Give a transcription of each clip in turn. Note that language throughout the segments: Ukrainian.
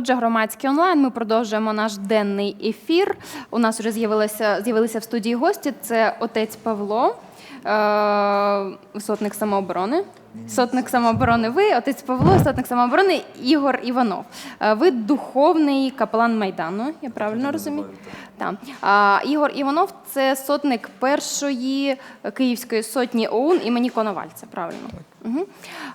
Отже, громадський онлайн. Ми продовжуємо наш денний ефір. У нас вже з'явилися з'явилися в студії гості. Це отець Павло, е, сотник самооборони. Сотник самооборони ви, отець Павло, сотник самооборони Ігор Іванов. Е, Ви духовний капелан Майдану, я правильно розумію? Так. А, Ігор Іванов це сотник першої київської сотні ОУН імені Коновальця, правильно? Угу.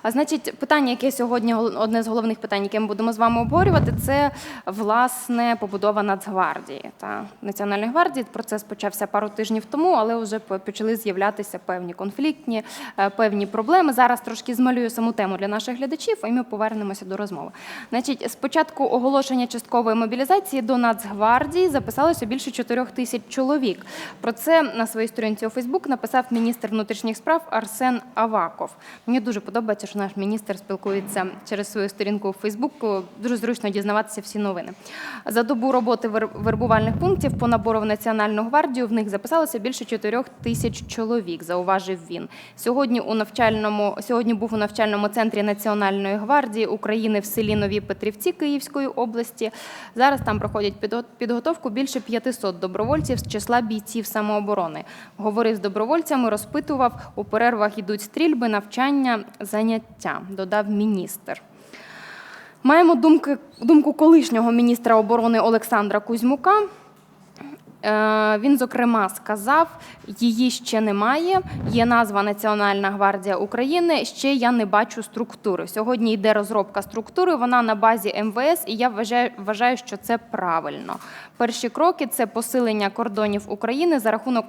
А значить, питання, яке сьогодні одне з головних питань, яке ми будемо з вами обговорювати, це власне побудова Нацгвардії та Національної гвардії. Процес почався пару тижнів тому, але вже почали з'являтися певні конфліктні, е, певні проблеми. Зараз трошки змалюю саму тему для наших глядачів, і ми повернемося до розмови. Значить, спочатку оголошення часткової мобілізації до Нацгвардії записалося більше 4 тисяч чоловік. Про це на своїй сторінці у Фейсбук написав міністр внутрішніх справ Арсен Аваков. Мені дуже подобається, що наш міністр спілкується через свою сторінку у Фейсбуку. Дуже зручно дізнаватися всі новини. За добу роботи вер- вербувальних пунктів по набору в Національну гвардію в них записалося більше 4 тисяч чоловік, зауважив він. Сьогодні у навчальному сьогодні був у навчальному центрі Національної гвардії України в селі Нові Петрівці Київської області. Зараз там проходять підго- підготовку більше 500 добровольців з числа бійців самооборони. Говорив з добровольцями, розпитував у перервах ідуть стрільби, навчання, заняття. Додав міністр. Маємо думки, думку колишнього міністра оборони Олександра Кузьмука. Е, Він, зокрема, сказав: її ще немає. Є назва Національна гвардія України. Ще я не бачу структури. Сьогодні йде розробка структури. Вона на базі МВС, і я вважаю, що це правильно. Перші кроки це посилення кордонів України за рахунок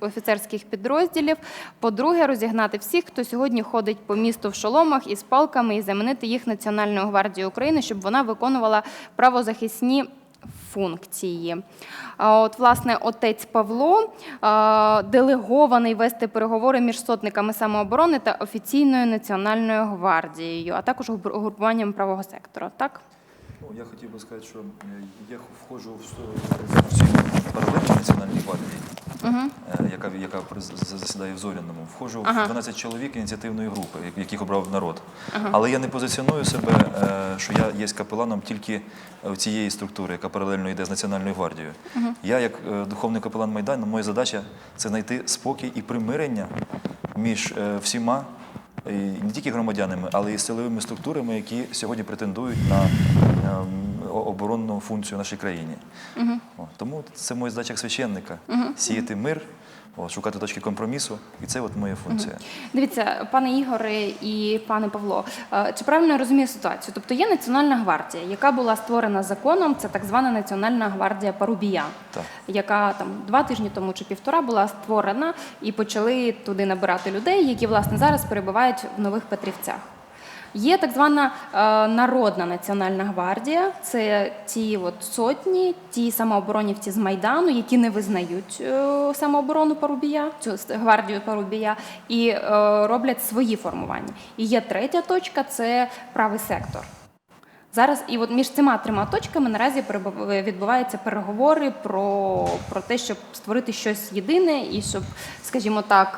офіцерських підрозділів. По-друге, розігнати всіх, хто сьогодні ходить по місту в шоломах із палками, і замінити їх Національною гвардією України, щоб вона виконувала правозахисні функції. От, власне, отець Павло делегований вести переговори між сотниками самооборони та офіційною національною гвардією, а також угру- угрупуванням правого сектора. Так? Ну, я хотів би сказати, що е, я входжу в в цю паралельну національній гвардії, е, яка, яка засідає в Зоряному. Входжу Ага. в 12 чоловік ініціативної групи, яких обрав народ. Але я не позиціоную себе, е, що я є капеланом тільки е, цієї структури, яка паралельно йде з Національною гвардією. Я, як духовний капелан Майдану, моя задача це знайти спокій і примирення між всіма не тільки громадянами, але й силовими структурами, які сьогодні претендують на ем, оборонну функцію в нашій країні. Тому це моя задача як священника. Сіяти мир, шукати точки компромісу, і це от моя функція. Дивіться, пане Ігоре і пане Павло, е, чи правильно я розумію ситуацію? Тобто є Національна гвардія, яка була створена законом, це так звана Національна гвардія Парубія, Так. яка там два тижні тому чи півтора була створена, і почали туди набирати людей, які власне зараз перебувають в нових Петрівцях. Є так звана е, народна національна гвардія. Це ті от сотні, ті самооборонівці з майдану, які не визнають е, самооборону Парубія, цю гвардію Парубія, і е, роблять свої формування. І є третя точка це правий сектор. Зараз і от між цими трьома точками наразі перебув- відбуваються переговори про, про те, щоб створити щось єдине, і щоб, скажімо так,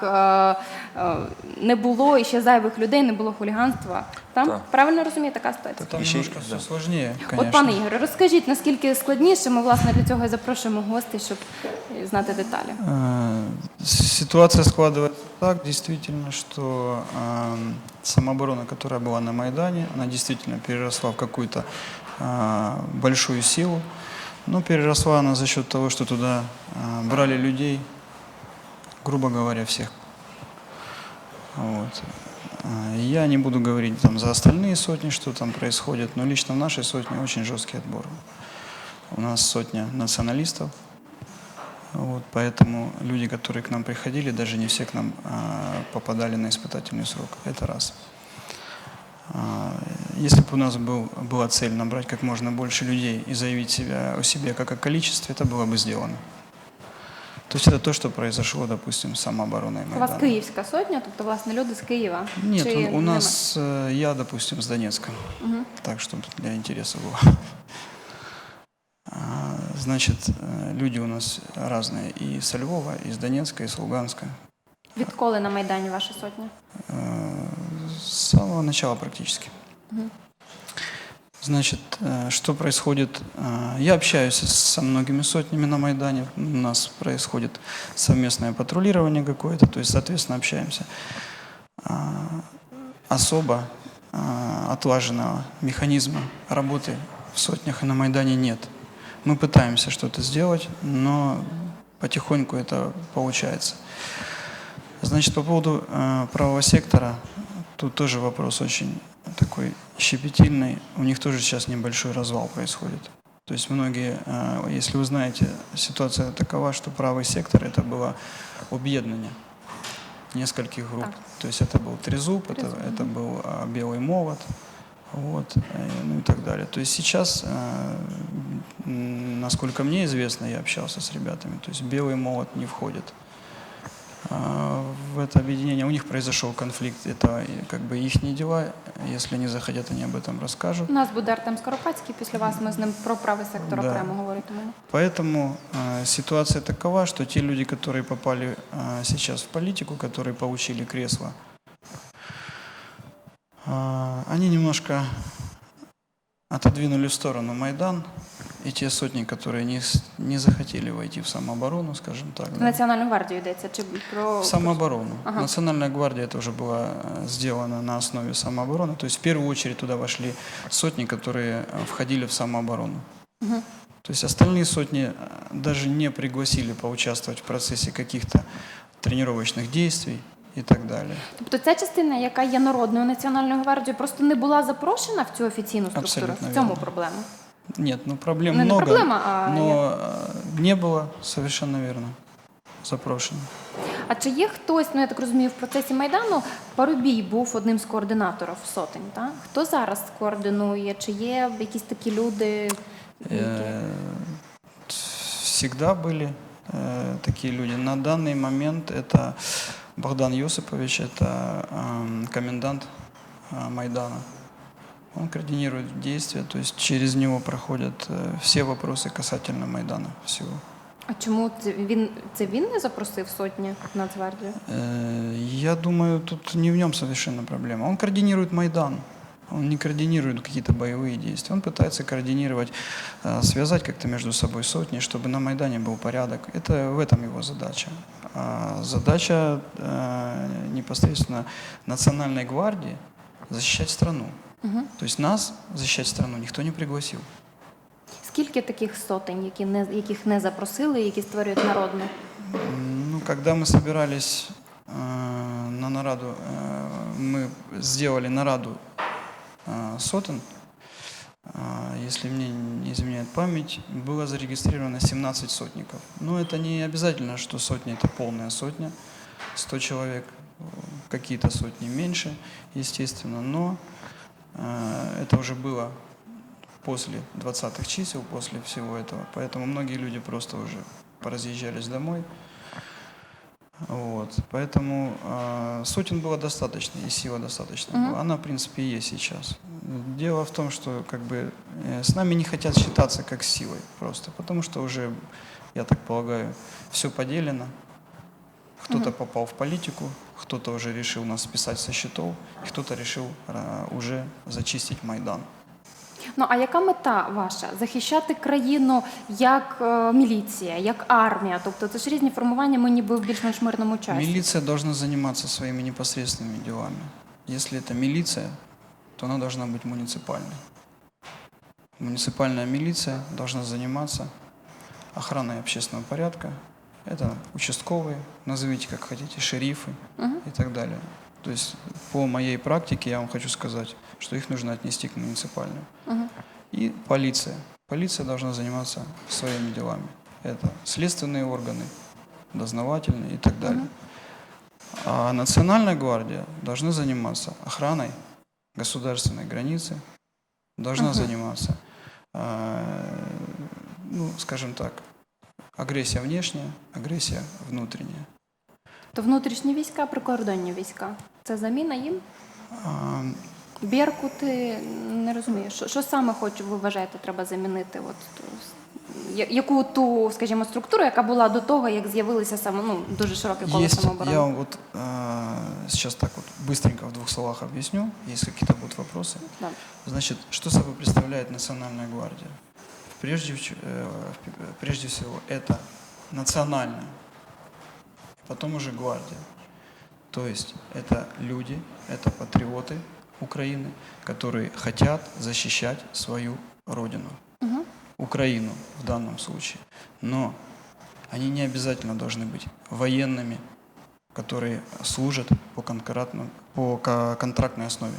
е, е, не було і ще зайвих людей, не було хуліганства. Там Так. правильно розумію така ситуація? Там И ще- немножко все да. сложнее, конечно. От, пане Ігоре, розкажіть, наскільки складніше, ми власне для цього і запрошуємо гостей, щоб е, знати деталі. Э, Ситуация складывается так, действительно, что эм, самооборона, которая была на Майдане, она действительно переросла в какую-то Э, большую силу. Но переросла она за счет того, что туда э, брали людей, грубо говоря, всех. Вот. Э, Я не буду говорить там, за остальные сотни, что там происходит, но лично в нашей сотне очень жесткий отбор. У нас сотня националистов, вот, поэтому люди, которые к нам приходили, даже не все к нам а, попадали на испытательный срок. Это раз. А, если бы у нас был, была цель набрать как можно больше людей и заявить себя, о себе как о количестве, это было бы сделано. То есть это то, что произошло, допустим, с самообороной У вас Майдана. Київська сотня, тобто власне люди з Києва. Нет, Чи у, у нема? нас, э, я, допустим, с Донецка. Так, чтобы для интереса было. А, Значит, э, люди у нас разные. И со Львова, и с Донецка, и с Луганска. Відколи на Майдані ваша сотня? Э, С самого начала практически. Значит, э, что происходит? Э, Я общаюсь со многими сотнями на Майдане. У нас происходит совместное патрулирование какое-то, то есть, соответственно, общаемся. А, Особо отлаженного механизма работы в сотнях и на Майдане нет. Мы пытаемся что-то сделать, но потихоньку это получается. Значит, по поводу э, правого сектора, тут тоже вопрос очень такой щепетильный. У них тоже сейчас небольшой развал происходит. То есть многие, э, если вы знаете, ситуация такова, что правый сектор это было объединение нескольких групп. Так. То есть это был трезуб, это, Трезуб, это был а, белый молот, вот, э, ну и так далее. То есть сейчас, э, насколько мне известно, я общался с ребятами, то есть белый молот не входит в это объединение. У них произошел конфликт, это э, как бы их дела. Если они захотят, они об этом расскажут. У нас буде Артем Скоропадський, після вас ми з ним про правий сектор Да. окремо говоритимемо. Поэтому э, ситуация такова, что те люди, которые попали э, сейчас в политику, которые получили кресло, э, они немножко отодвинули в сторону Майдан, и те сотни, которые не, с- не захотели войти в самооборону, скажем так. В да. Національну гвардію йдеться чи про В самооборону. Ага. Национальная гвардия это уже была э, сделана на основе самообороны. То есть в первую очередь туда вошли сотни, которые э, входили в самооборону. Мгм. То есть остальные сотни э, даже не пригласили поучаствовать в процессе каких-то тренировочных действий и так далее. Тобто ця частина, яка є народною національною гвардією, просто не була запрошена в цю офіційну структуру. Абсолютно в цьому вірно. проблема. Нет, ну проблем Ну, не много, проблема, а но э, не было совершенно верно запрошено. А чи є хтось, ну я так розумію, в процесі майдану Парубій був одним з координаторів сотень, так? Хто зараз координує? Чи є якісь такі люди? які- Э, Всегда были э, такие люди. На данный момент это Богдан Йосипович, это эм, комендант э, Майдана. Он координирует действия, то есть через него проходят э, все вопросы касательно Майдана всего. А чому це він це він не запросив сотні Нацгвардію? Э, Я думаю, тут не в нем совершенно проблема. Он координирует Майдан. Он не координирует какие-то боевые действия. Он пытается координировать, э, связать как-то между собой сотни, чтобы на Майдане был порядок. Это в этом его задача. А задача э, непосредственно Национальной гвардии защищать страну. Угу. То есть нас защищать страну никто не пригласил. Скільки таких сотень, які не яких не запросили, які створюють народну? М, Ну, когда мы собирались э, на нараду, э, мы сделали нараду э, сотен, э, если мне не изменяет память, было зарегистрировано 17 сотников. Но это не обязательно, что сотня – это полная сотня, 100 человек, э, какие-то сотни меньше, естественно, но э, это уже было после 20-х чисел, после всего этого. Поэтому многие люди просто уже поразъезжались домой. Вот. Поэтому э, сотен было достаточно, и сила достаточно Мгм. была. Она, в принципе, и есть сейчас. Дело в том, что как бы э, с нами не хотят считаться как с силой просто, потому что уже, я так полагаю, все поделено. Кто-то попал в политику, кто-то уже решил нас списать со счетов, и кто-то решил э, уже зачистить Майдан. Ну а яка мета ваша? Захищати країну як е, міліція, як армія? Тобто це ж різні формування, ми ніби в більш-менш мирному часі. Милиция должна заниматься своими непосредственными делами. Если это милиция, то она должна быть муниципальной. Муниципальная милиция должна заниматься охраной общественного порядка. Это участковые, назовите как хотите, шерифы Мгм. и так далее. То есть по моей практике я вам хочу сказать, что их нужно отнести к муниципальным. Мгм. И полиция. Полиция должна заниматься своими делами. Это следственные органы, дознавательные и так далее. А Национальная гвардия должна заниматься охраной государственной границы, должна Мгм. заниматься, э, ну, скажем так, агрессия внешняя, агрессия внутренняя. То внутрішні війська, прикордонні війська. Це заміна їм? А, Беркути не розумію. Що, що саме хоч ви вважаєте, треба замінити? От я- яку ту, скажімо, структуру, яка була до того, як з'явилися саме ну, дуже широке коло Есть, самооборони? я вам вот э, сейчас так вот быстренько в двух словах объясню, если какие-то будут вопросы. Да. Значит, что собой представляет Национальная гвардия? Прежде, э, в- прежде всего, это национальная, потом уже гвардия. То есть это люди, это патриоты Украины, которые хотят защищать свою родину. Мгм. Украину в данном случае. Но они не обязательно должны быть военными, которые служат по, по ко- контрактной основе.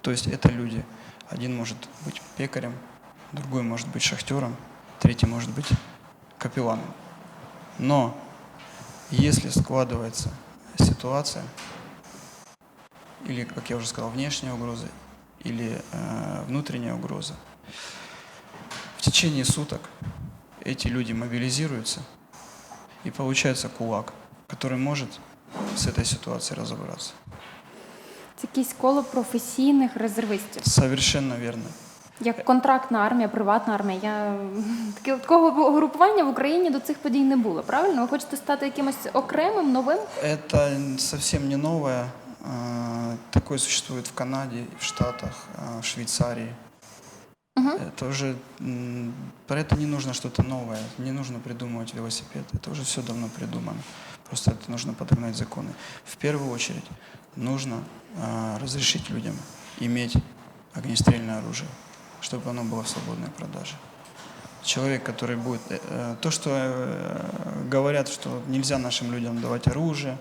То есть это люди. Один может быть пекарем, другой может быть шахтером, третий может быть капелланом. Но если складывается ситуация, или, как я уже сказал, внешняя угроза, или э, внутренняя угроза, в течение суток эти люди мобилизируются, и получается кулак, который может с этой ситуацией разобраться. Це якесь коло професійних резервистів. Совершенно верно. Як контрактна армія, приватна армія. Я таке- такого групування в Україні до цих подій не було. Правильно? Ви хочете стати якимось окремим, новим? Это совсем не новое. А, Такое существует в Канаде, в Штатах, а, в Швейцарии. Это уже м, про это не нужно что-то новое, не нужно придумывать велосипед. Это уже все давно придумано. Просто это нужно подогнать законы. В первую очередь нужно а, разрешить людям иметь огнестрельное оружие, Чтобы оно было в свободной продаже. Человек, который будет... э, э, То, что э, говорят, что нельзя нашим людям давать оружие,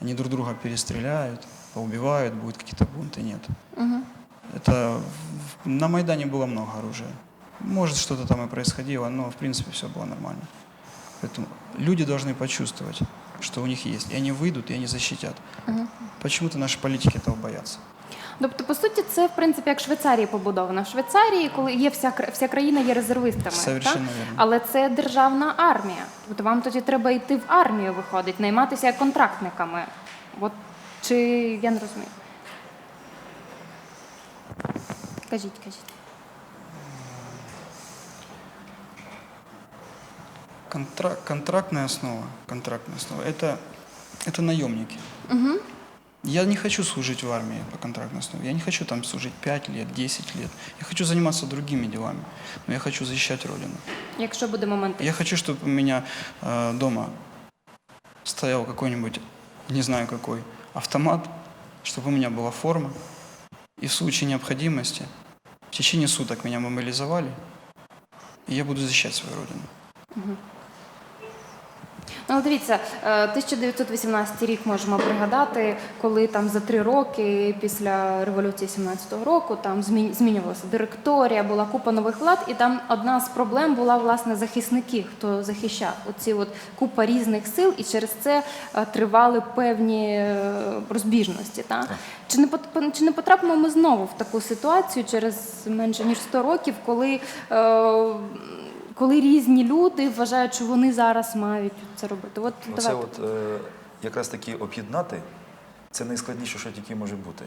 они друг друга перестреляют, поубивают, будут какие-то бунты, нет. Угу. Это на Майдане было много оружия. Может, что-то там и происходило, но в принципе все было нормально. Поэтому люди должны почувствовать, что у них есть. И они выйдут, и они защитят. Почему-то наши политики этого боятся. Тобто, по суті, це в принципі як Швейцарії побудовано. В Швейцарії, коли є вся вся країна є резервистами, Совершенно так? вірно. але це державна армія. Тобто вам тоді треба йти в армію, виходить, найматися як контрактниками. От чи я не розумію? Кажіть, кажіть. Контра- контрактная основа, контрактная основа, это, это наемники. Я не хочу служить в армии по контрактной основе. Я не хочу там служить 5 лет, 10 лет. Я хочу заниматься другими делами. Но я хочу защищать Родину. Якщо буде момент. Я хочу, чтобы у меня э, дома стоял какой-нибудь, не знаю какой, автомат, чтобы у меня была форма. И в случае необходимости в течение суток меня мобилизовали, и я буду защищать свою родину. Ну, дивіться, е, 1918 рік можемо пригадати, коли там за три роки після революції 17-го року там змін- змінювалася директорія, була купа нових влад, і там одна з проблем була власне захисники, хто захищав оці от купа різних сил, і через це е, тривали певні е, розбіжності. Та? Чи не пот- чи не потрапимо ми знову в таку ситуацію через менше ніж 100 років, коли е, коли різні люди вважають, що вони зараз мають це робити. От Оце давайте. от е, якраз таки об'єднати це найскладніше, що тільки може бути.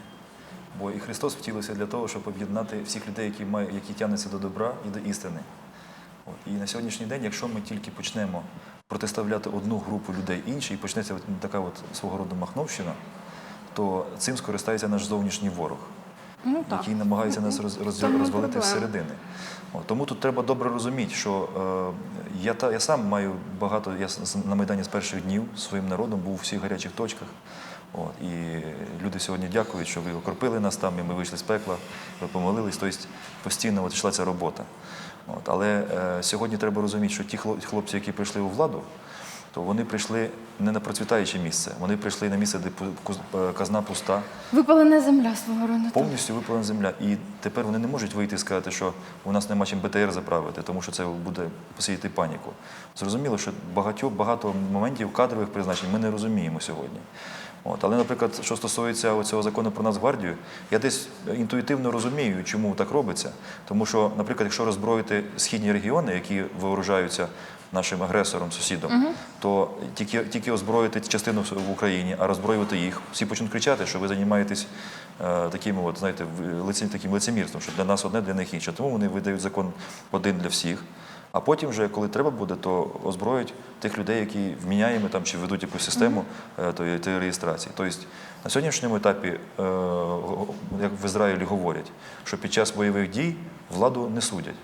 Бо і Христос втілився для того, щоб об'єднати всіх людей, які мають, які тягнуться до добра і до істини. От. І на сьогоднішній день, якщо ми тільки почнемо протиставляти одну групу людей іншій, і почнеться от така от свого роду махновщина, то цим скористається наш зовнішній ворог ну, так. який намагається нас роз, роз, розвалити зсередини. Тому тут треба добре розуміти, що е, я, та, я сам маю багато, я на Майдані з перших днів своїм народом був у всіх гарячих точках. От, і люди сьогодні дякують, що ви окропили нас там, і ми вийшли з пекла, ви помолились, тобто постійно от йшла ця робота. От, але е, сьогодні треба розуміти, що ті хлопці, які прийшли у владу, то вони прийшли не на процвітаюче місце, вони прийшли на місце, де е, казна пуста, Випалена земля свого роду. повністю випалена земля. І тепер вони не можуть вийти і сказати, що у нас нема чим БТР заправити, тому що це буде посіяти паніку. Зрозуміло, що багатьох багато моментів кадрових призначень ми не розуміємо сьогодні. От. Але, наприклад, що стосується цього закону про Нацгвардію, я десь інтуїтивно розумію, чому так робиться. Тому що, наприклад, якщо роззброїти східні регіони, які вооружаються нашим агресором, сусідом, то тільки, тільки озброїти частину в Україні, а роззброювати їх, всі почнуть кричати, що ви займаєтесь е, таким, от, знаєте, лицем, таким лицемірством, що для нас одне, для них інше. Тому вони видають закон один для всіх. А потім, вже, коли треба буде, то озброїть тих людей, які вміняємо там чи ведуть якусь систему е, тої, тої реєстрації. Тобто на сьогоднішньому етапі, е, як в Ізраїлі говорять, що під час бойових дій владу не судять.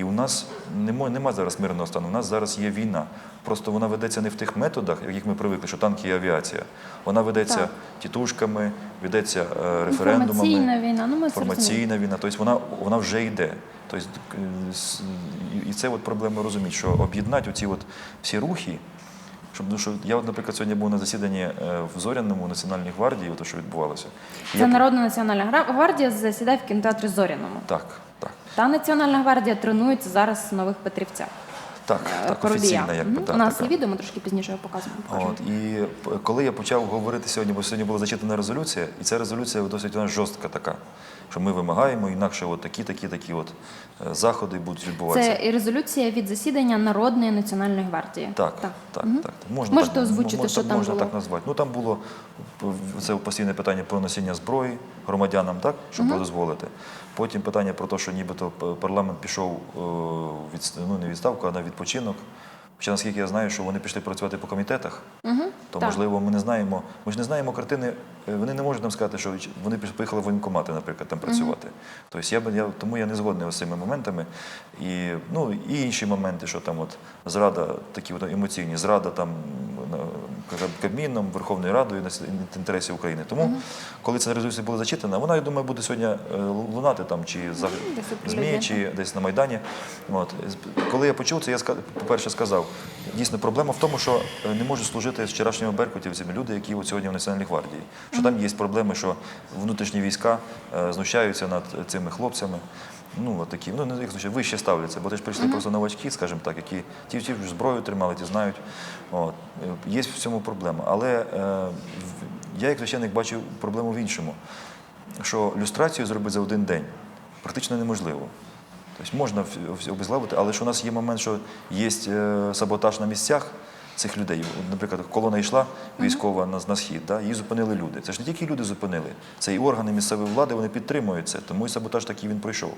І у нас нема, нема зараз мирного стану, у нас зараз є війна. Просто вона ведеться не в тих методах, яких ми привикли, що танки і авіація. Вона ведеться Так. тітушками, ведеться е, референдумами. Інформаційна війна, ну ми. Інформаційна війна, тобто вона, вона вже йде. Тобто, е, і- це от проблема розуміти, що об'єднати оці от всі рухи, щоб, ну, що я, от, наприклад, сьогодні був на засіданні е, в Зоряному Національній гвардії, то, що відбувалося. Це я- Народна національна гвардія засідає в кінотеатрі Зоряному. Так, так. Та Національна гвардія тренується зараз в нових Петрівцях. Так, Е, так, офіційна, якби Мгм. У нас є відео, ми трошки пізніше його показуємо. От, і коли я почав говорити сьогодні, бо сьогодні була зачитана резолюція, і ця резолюція досить вона жорстка така, що ми вимагаємо, інакше от такі, такі, такі от е, заходи будуть відбуватися. Це і резолюція від засідання Народної національної гвардії. Так, так, так. Мгм. так. Можна Можете так, озвучити, можна, що там можна було? так назвати. Ну там було це постійне питання про носіння зброї громадянам, так, щоб дозволити. Потім питання про те, що нібито парламент пішов е, від ну, не відставку, а на відпочинок. Хоча, наскільки я знаю, що вони пішли працювати по комітетах, Угу. то Так. можливо ми не знаємо. Ми ж не знаємо картини. е, Вони не можуть нам сказати, що вони поїхали в воєнкомати, наприклад, там працювати. Тобто я я тому я не згодний з цими моментами. І ну і інші моменти, що там от зрада, такі от емоційні, зрада там Кабміном, Верховною Радою інтересів України. Тому, коли ця резолюція була зачитана, вона, я думаю, буде сьогодні е, лунати там чи за ЗМІ, чи десь на Майдані. От. Коли я почув це, я по-перше сказав, дійсно проблема в тому, що е, не можуть служити з вчорашніми беркутівцями люди, які от сьогодні в Національній гвардії. Що там є проблеми, що внутрішні війська е, знущаються над цими хлопцями. Ну, от такі, ну, не їх знущаються, вище ставляться, бо ти ж прийшли просто новачки, скажімо так, які ті, ті зброю тримали, ті знають. От. Е, Є в цьому проблема. Але е, в- я, як священник, бачу проблему в іншому, що люстрацію зробити за один день практично неможливо. Тобто можна в- в- обезглавити, але ж у нас є момент, що є е, саботаж на місцях цих людей. Наприклад, колона йшла військова на, на схід, да, її зупинили люди. Це ж не тільки люди зупинили, це і органи місцевої влади, вони підтримують це. Тому і саботаж такий він пройшов.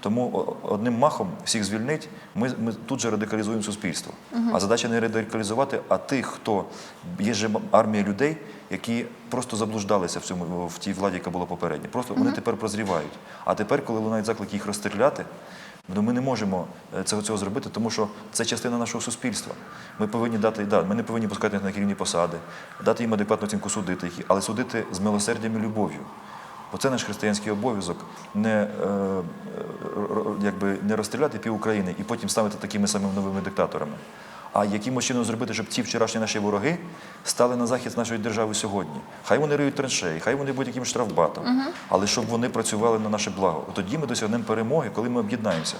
Тому одним махом всіх звільнить, ми, ми тут же радикалізуємо суспільство. А задача не радикалізувати, а тих, хто є же армія людей, які просто заблуждалися в цьому в тій владі, яка була попередня. Просто вони тепер прозрівають. А тепер, коли лунають заклик їх розстріляти, ми не можемо е, цього, цього зробити, тому що це частина нашого суспільства. Ми повинні дати, да, ми не повинні пускати їх на керівні посади, дати їм адекватну оцінку судити їх, але судити з милосердям і любов'ю. Бо це наш християнський обов'язок не, е, е, якби, не розстріляти пів України і потім ставити такими самими новими диктаторами. А якимось чином зробити, щоб ці вчорашні наші вороги стали на захист нашої держави сьогодні. Хай вони риють траншеї, хай вони будуть якимось штрафбатом, але щоб вони працювали на наше благо. Тоді ми досягнемо перемоги, коли ми об'єднаємося.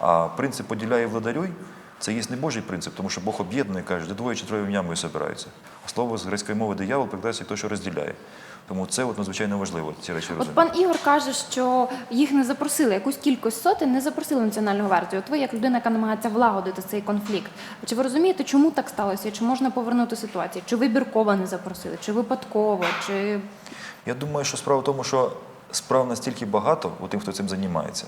А принцип поділяє владарюй це є не Божий принцип, тому що Бог об'єднує, каже, де двоє чи троє в нямою собираються. А слово з грецької мови диявол прикладається як той, що розділяє. Тому це от надзвичайно важливо, ці речі От розуміти. пан Ігор каже, що їх не запросили, якусь кількість сотень не запросили в Національну гвардію. От ви, як людина, яка намагається влагодити цей конфлікт, чи ви розумієте, чому так сталося? Чи можна повернути ситуацію? Чи вибірково не запросили, чи випадково, чи Я думаю, що справа в тому, що справ настільки багато у тим, хто цим займається,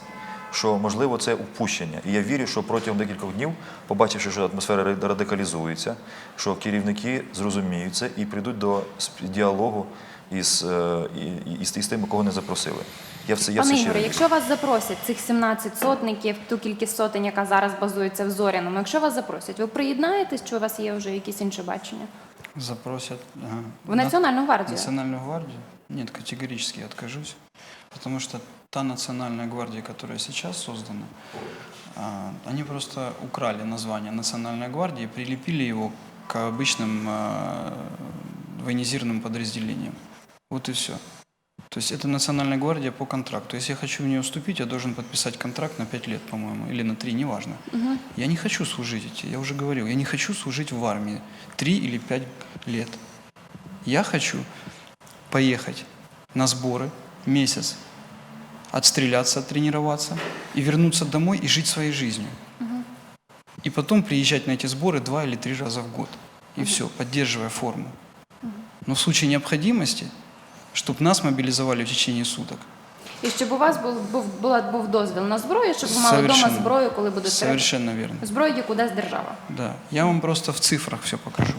що можливо це упущення. І я вірю, що протягом декількох днів, побачивши, що атмосфера ра- радикалізується, що керівники зрозуміють це і прийдуть до сп- діалогу із, е, і- і- із, із тими, кого не запросили. Я в це я в пане це щиро Ігоре, вірю. якщо вас запросять цих 17 сотників, ту кількість сотень, яка зараз базується в Зоряному, якщо вас запросять, ви приєднаєтесь, чи у вас є вже якісь інші бачення? Запросят. ага. В На- Національну гвардію? Национальную гвардию? Нет, категорически откажусь. Потому что та национальная гвардия, которая сейчас создана, а, они просто украли название национальной гвардии, прилепили его к обычным а, военизированным подразделениям. Вот и все. То есть это национальная гвардия по контракту. Если я хочу в нее вступить, я должен подписать контракт на 5 лет, по-моему, или на 3, неважно. Я не хочу служить, эти, я уже говорил, я не хочу служить в армии 3 или 5 лет. Я хочу поехать на сборы месяц, отстреляться, оттренироваться и вернуться домой и жить своей жизнью. И потом приезжать на эти сборы два или три раза в год. И все, поддерживая форму. Но в случае необходимости, чтобы нас мобилизовали в течение суток, І щоб у вас був, був, була, був дозвіл на зброю, щоб ви мали вдома зброю, коли буде треба. Совершенно верно. Зброю, яку дасть держава. Да, я вам просто в цифрах все покажу.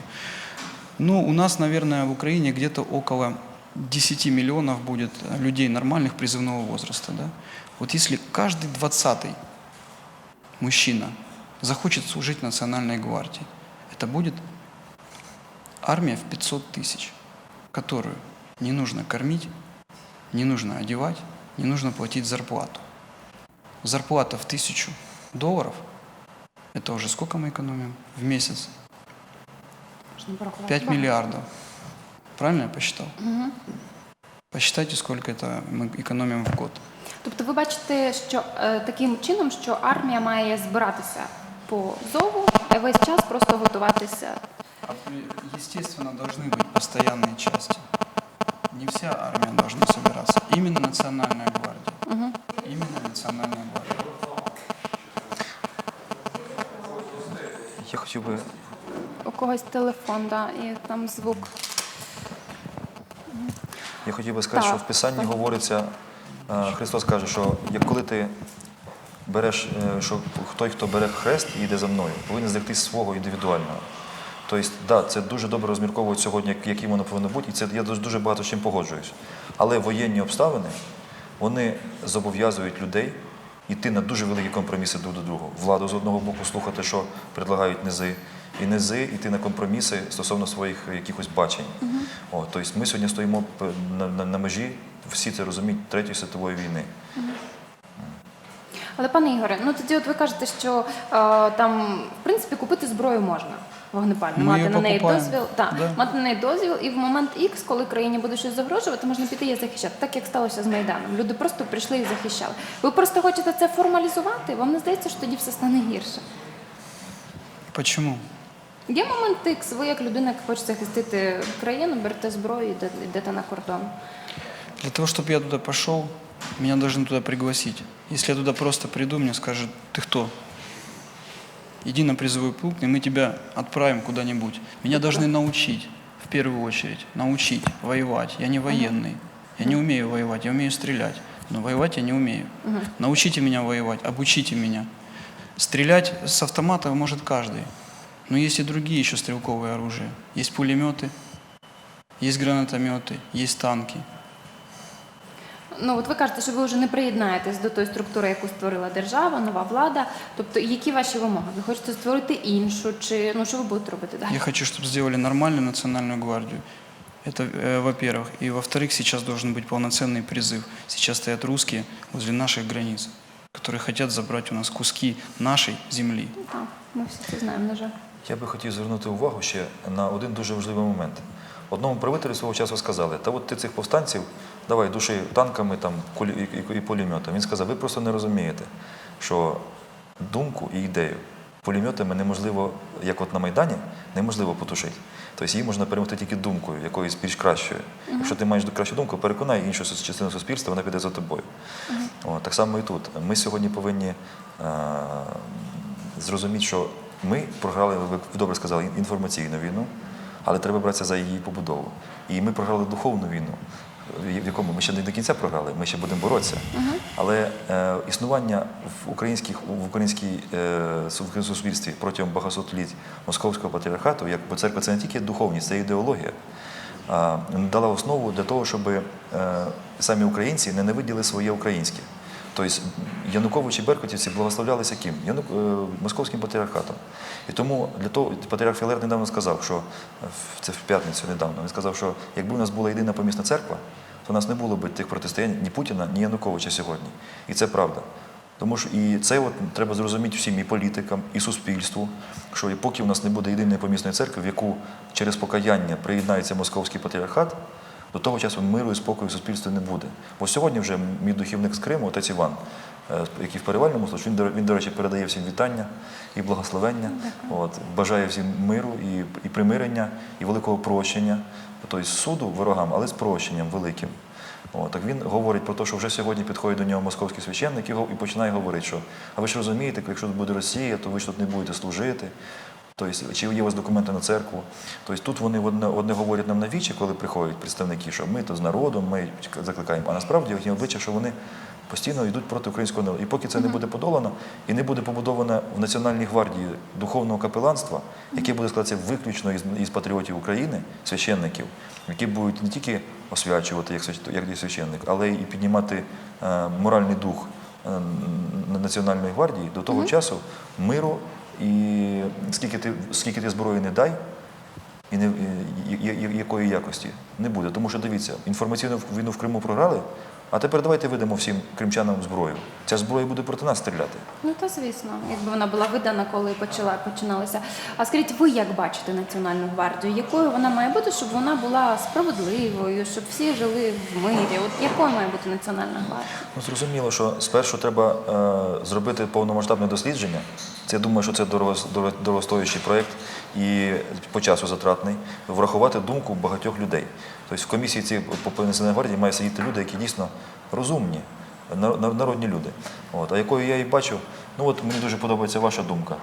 Ну, у нас, наверное, в Украине где-то около 10 миллионов будет э, людей нормальных призывного возраста. Да? Вот если каждый двадцатый мужчина захочет служить в Национальной гвардии, это будет армия в 500 тысяч, которую не нужно кормить, не нужно одевать, не нужно платить зарплату. Зарплата в тысячу долларов – это уже сколько мы экономим в месяц? Можна порахувати. 5 Багато. миллиардов. Правильно я посчитал? Посчитайте, сколько это мы экономим в год. Тобто ви бачите, що е, таким чином, що армія має збиратися по зову, і весь час просто готуватися. Естественно, должны быть постоянные части. Не вся армия должна собираться. Именно национальная гвардия. Именно национальная гвардия. Я хотів би У когось телефон, да, і там звук. Я хотів би сказати, Так, що в Писанні говориться, е, Христос каже, що як коли ти береш, е, що той, хто бере хрест і йде за мною, повинен зректись свого індивідуального. Тобто, да, це дуже добре розмірковують сьогодні, яким воно повинно бути, і це я дуже багато з чим погоджуюсь. Але воєнні обставини вони зобов'язують людей йти на дуже великі компроміси друг до другого. Владу з одного боку слухати, що предлагають низи, і низи йти на компроміси стосовно своїх якихось бачень. О, тобто ми сьогодні стоїмо на, на, на межі, всі це розуміють, Третьої світової війни. Але пане Ігоре, ну тоді от ви кажете, що е, там в принципі купити зброю можна вогнепальну, Ми мати її на неї покупаємо. дозвіл, так, Да. мати на неї дозвіл, і в момент X, коли країні буде щось загрожувати, можна піти і захищати, так як сталося з Майданом. Люди просто прийшли і захищали. Ви просто хочете це формалізувати? Вам не здається, що тоді все стане гірше? Почему? Є момент X, ви як людина, яка хоче захистити країну, берете зброю і йде- йдете на кордон. Для того, чтобы я туда пошел, меня должны туда пригласить. Если я туда просто приду, мне скажут, ты кто? Иди на призовой пункт, и мы тебя отправим куда-нибудь. Меня должны научить, в первую очередь, научить воевать. Я не военный, я не умею воевать, я умею стрелять, но воевать я не умею. Научите меня воевать, обучите меня. Стрелять с автомата может каждый, но есть и другие еще стрелковые оружия. Есть пулеметы, есть гранатометы, есть танки. Ну от ви кажете, що ви вже не приєднаєтесь до тої структури, яку створила держава, нова влада. Тобто, які ваші вимоги? Ви хочете створити іншу, чи ну що ви будете робити далі? Я хочу, чтобы сделали нормальную национальную гвардию. Это, э, во-первых. И, во-вторых, сейчас должен быть полноценный призыв. Сейчас стоят русские возле наших границ, которые хотят забрать у нас куски нашей земли. Так, ми всі це знаємо, на жаль. Я би хотів звернути увагу ще на один дуже важливий момент. Одному правителю свого часу сказали, та от ти цих повстанців давай души танками там, і, і, і пулеметом. Він сказав, ви просто не розумієте, що думку і ідею пулеметами неможливо, як от на Майдані, неможливо потушити. Тобто її можна перемогти тільки думкою, якоюсь більш кращою. Якщо ти маєш кращу думку, переконай іншу частину суспільства, вона піде за тобою. О, так само і тут. Ми сьогодні повинні е, зрозуміти, що ми програли, ви добре сказали, інформаційну війну, але треба братися за її побудову. І ми програли духовну війну, в якому ми ще не до кінця програли, ми ще будемо боротися. Але е, існування в, українських, в українській е, суспільстві протягом багатосотліть московського патріархату, як бо церква це не тільки духовність, це ідеологія. е, Дала основу для того, щоб е, самі українці ненавиділи своє українське. Тобто Янукович і Беркутівці благословлялися ким? Янук... е, Московським патріархатом. І тому для того патріарх Філер недавно сказав, що це в п'ятницю недавно. Він сказав, що якби у нас була єдина помісна церква, то у нас не було б тих протистоянь ні Путіна, ні Януковича сьогодні. І це правда. Тому що і це от треба зрозуміти всім і політикам, і суспільству, що і поки у нас не буде єдиної помісної церкви, в яку через покаяння приєднається московський патріархат, до того часу миру і спокою в суспільстві не буде. Бо сьогодні вже мій духівник з Криму, отець Іван, е, який в перевальному службі, він, до- він, до речі, передає всім вітання і благословення, от, бажає всім миру і, і примирення, і великого прощення, тобто суду ворогам, але з прощенням великим. О, так він говорить про те, що вже сьогодні підходить до нього московський священник і і починає говорити, що а ви ж розумієте, якщо тут буде Росія, то ви ж тут не будете служити. Тобто, чи є у вас документи на церкву? Тобто тут вони одне, одне говорять нам на вічі, коли приходять представники, що ми то з народом, ми закликаємо. А насправді їхнє обличчя, що вони постійно йдуть проти українського народу. І поки це не буде подолано, і не буде побудовано в Національній гвардії духовного капеланства, яке буде складатися виключно із, із патріотів України, священників, які будуть не тільки освячувати як, як священник, але і піднімати е, моральний дух е, Національної гвардії до того часу миру і скільки ти, скільки ти зброї не дай, і не, і- і- і- якої якості не буде. Тому що дивіться, інформаційну війну в Криму програли, а тепер давайте видамо всім кримчанам зброю. Ця зброя буде проти нас стріляти. Ну та звісно, якби вона була видана, коли почала починалася. А скажіть, ви як бачите Національну гвардію? Якою вона має бути, щоб вона була справедливою, щоб всі жили в мирі? От якою має бути Національна гвардія? Ну, зрозуміло, що спершу треба е, зробити повномасштабне дослідження. Це я думаю, що це дорого- дорого- дорогостоящий проєкт і по часу затратний, врахувати думку багатьох людей. Тобто в комісії цієї по Національній гвардії має сидіти люди, які дійсно розумні, нар- нар- народні люди. От. А якою я її бачу, ну от мені дуже подобається ваша думка.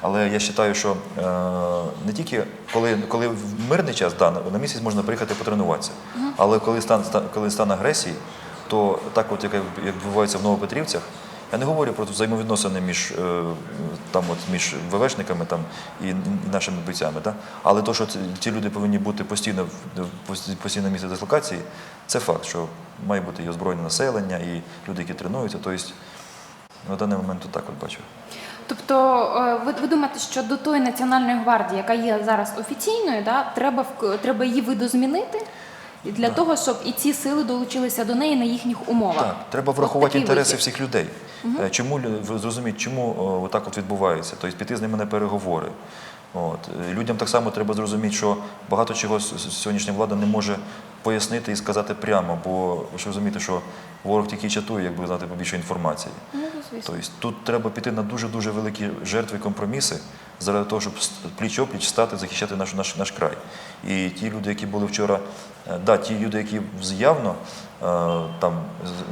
Але я вважаю, що е, не тільки коли, коли в мирний час да, на місяць можна приїхати потренуватися, але коли стан, ста- коли стан агресії, то так, от як, як відбувається в Новопетрівцях, я не говорю про взаємовідносини між, е, там, от, між ВВшниками там, і, нашими бійцями. Да? Але то, що ці, люди повинні бути постійно в місце дислокації, це факт, що має бути і озброєне населення, і люди, які тренуються. Тобто, на даний момент так от бачу. Тобто, е, ви, ви думаєте, що до тої національної гвардії, яка є зараз офіційною, да, треба треба її видозмінити для того, щоб і ці сили долучилися до неї на їхніх умовах. Так, треба От врахувати такий інтереси вихід. всіх людей. Е, Чому лю- ви зрозуміти, чому о, отак от відбувається? Тобто піти з ними на переговори. От. Е, Людям так само треба зрозуміти, що багато чого с- с- сьогоднішня влада не може пояснити і сказати прямо, бо ви ж розумієте, що ворог тільки чатує, якби знати побільше інформації. Ну, звісно. Тобто тут треба піти на дуже дуже великі жертви і компроміси заради того, щоб пліч опліч стати захищати наш, наш, наш край. І ті люди, які були вчора, е, да, ті люди, які явно е, там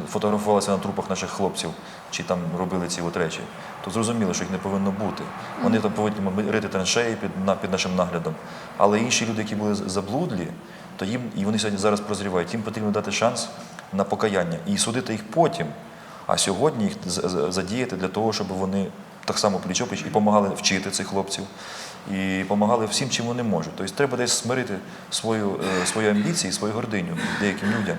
фотографувалися на трупах наших хлопців чи там робили ці от речі, то зрозуміло, що їх не повинно бути. Вони там повинні рити траншеї під, під нашим наглядом. Але інші люди, які були заблудлі, то їм і вони сьогодні зараз прозрівають. Їм потрібно дати шанс на покаяння і судити їх потім. А сьогодні їх задіяти для того, щоб вони так само пліч-опліч і допомагали вчити цих хлопців, і допомагали всім, чим вони можуть. Тобто треба десь смирити свою, е, свої амбіції, свою гординю деяким людям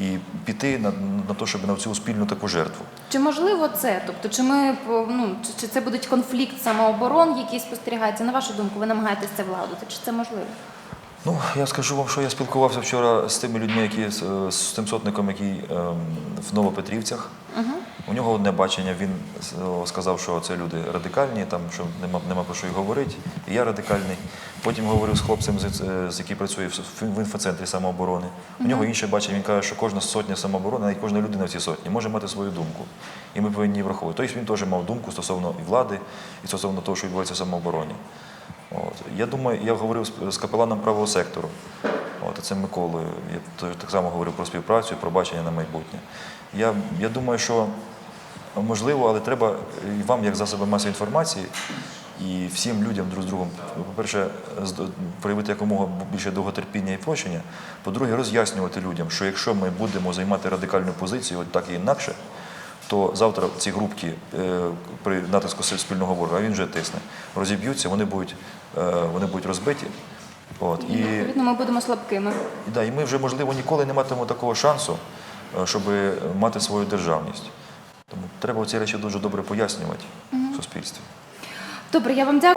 і піти на, на те, щоб на цю спільну таку жертву. Чи можливо це? Тобто, чи ми ну чи, це буде конфлікт самооборон, який спостерігається? На вашу думку, ви намагаєтесь це владати? Чи це можливо? Ну, я скажу вам, що я спілкувався вчора з тими людьми, які з, е, з тим сотником, який ем, в Новопетрівцях. У нього одне бачення, він е, сказав, що це люди радикальні, там що нема, нема про що й говорити. І я радикальний. Потім говорив з хлопцем, з, е, з який працює в, в інфоцентрі самооборони. У нього інше бачення. Він каже, що кожна сотня самооборони, навіть кожна людина в цій сотні може мати свою думку. І ми повинні її враховувати. Тобто він теж мав думку стосовно і влади, і стосовно того, що відбувається в самообороні. От. Я думаю, я говорив з, капеланом правого сектору, от, це Миколою. Я так само говорив про співпрацю, про бачення на майбутнє. Я, я думаю, що можливо, але треба і вам, як засоби масової інформації, і всім людям друг з другом, по-перше, проявити якомога більше довготерпіння і прощення. По-друге, роз'яснювати людям, що якщо ми будемо займати радикальну позицію, от так і інакше, то завтра ці групки е, при натиску спільного ворога, а він вже тисне, розіб'ються, вони будуть, е, вони будуть розбиті. От, і, Відповідно, ми будемо слабкими. і, да, і ми вже, можливо, ніколи не матимемо такого шансу, е, щоб мати свою державність. Тому треба ці речі дуже добре пояснювати в суспільстві. Добре, я вам дякую.